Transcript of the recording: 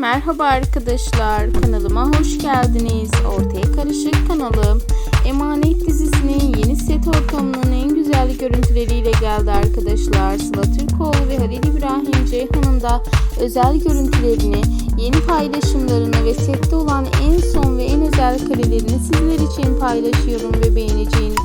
Merhaba arkadaşlar, kanalıma hoş geldiniz. Ortaya Karışık kanalım. Emanet dizisinin yeni set ortamının en güzel görüntüleriyle geldi arkadaşlar. Sıla Türkoğlu ve Halil İbrahim Ceyhan'ın da özel görüntülerini, yeni paylaşımlarını ve sette olan en son ve en özel karelerini sizler için paylaşıyorum ve beğeneceğinizi